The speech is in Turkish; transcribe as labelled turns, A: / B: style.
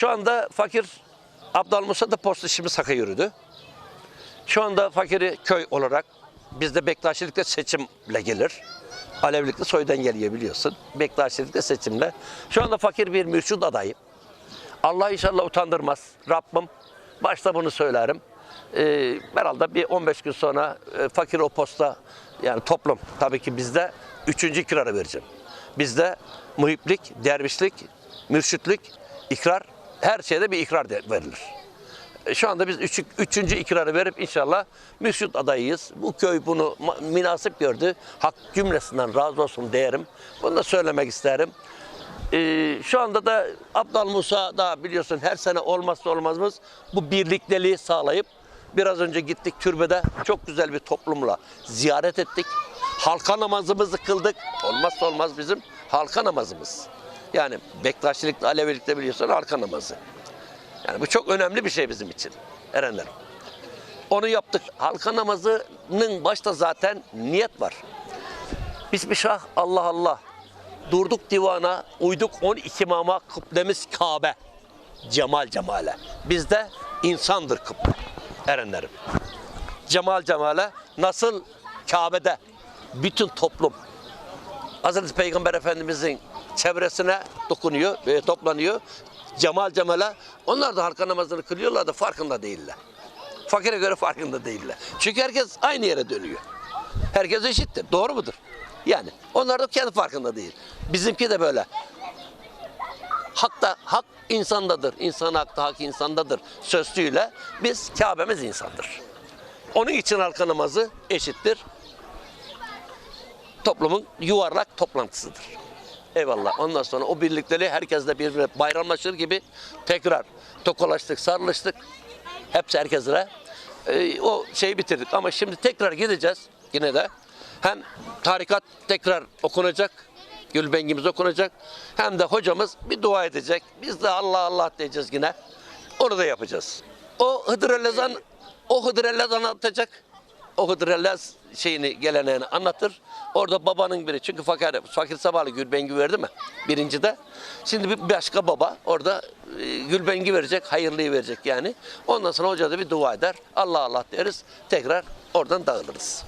A: Şu anda fakir Abdal Musa da posta işimiz haka yürüdü. Şu anda fakiri köy olarak bizde Bektaşilikte seçimle gelir. Alevilikte soydan geliyor biliyorsun. Bektaşilikte seçimle. Şu anda fakir bir mürşid adayı. Allah inşallah utandırmaz. Rabbim başta bunu söylerim. Ee, herhalde bir 15 gün sonra e, fakir o posta yani toplum tabii ki bizde üçüncü ikrarı vereceğim. Bizde muhiplik, dervişlik, mürşitlik, ikrar her şeyde bir ikrar verilir. E, Şu anda biz üç, üçüncü ikrarı verip inşallah mürşit adayıyız. Bu köy bunu münasip gördü. Hak cümlesinden razı olsun derim. Bunu da söylemek isterim. Ee, şu anda da Abdal Musa da biliyorsun her sene olmazsa olmazımız bu birlikteliği sağlayıp biraz önce gittik türbede çok güzel bir toplumla ziyaret ettik. Halka namazımızı kıldık. Olmazsa olmaz bizim halka namazımız. Yani Bektaşilikte, Alevilikte biliyorsun halka namazı. Yani bu çok önemli bir şey bizim için erenlerim. Onu yaptık. Halka namazının başta zaten niyet var. Bismillah Allah Allah. Durduk divana, uyduk 12 imama, kıblemiz Kabe. Cemal cemale. Bizde insandır kıble. Erenlerim. Cemal cemale nasıl Kabe'de bütün toplum Hazreti Peygamber Efendimizin çevresine dokunuyor ve toplanıyor. Cemal cemale. Onlar da halka namazını kılıyorlar da farkında değiller. Fakire göre farkında değiller. Çünkü herkes aynı yere dönüyor. Herkes eşittir. Doğru mudur? Yani onlar da kendi farkında değil. Bizimki de böyle. Hak da hak insandadır. İnsan hakta hak insandadır. Sözlüğüyle biz Kabe'miz insandır. Onun için halka namazı eşittir. Toplumun yuvarlak toplantısıdır. Eyvallah. Ondan sonra o birlikteliği herkesle birbirine bayramlaşır gibi tekrar tokalaştık, sarılıştık. Hepsi herkesle. Ee, o şeyi bitirdik. Ama şimdi tekrar gideceğiz yine de. Hem tarikat tekrar okunacak. Gülbengimiz okunacak. Hem de hocamız bir dua edecek. Biz de Allah Allah diyeceğiz yine. Onu da yapacağız. O Hıdır Ellezan, o Hıdır Ellezan anlatacak. O Hıdır Ellez şeyini, geleneğini anlatır. Orada babanın biri, çünkü fakir, fakir sabahlı Gülbengi verdi mi? Birinci de. Şimdi bir başka baba orada e, Gülbengi verecek, hayırlıyı verecek yani. Ondan sonra hoca da bir dua eder. Allah Allah deriz. Tekrar oradan dağılırız.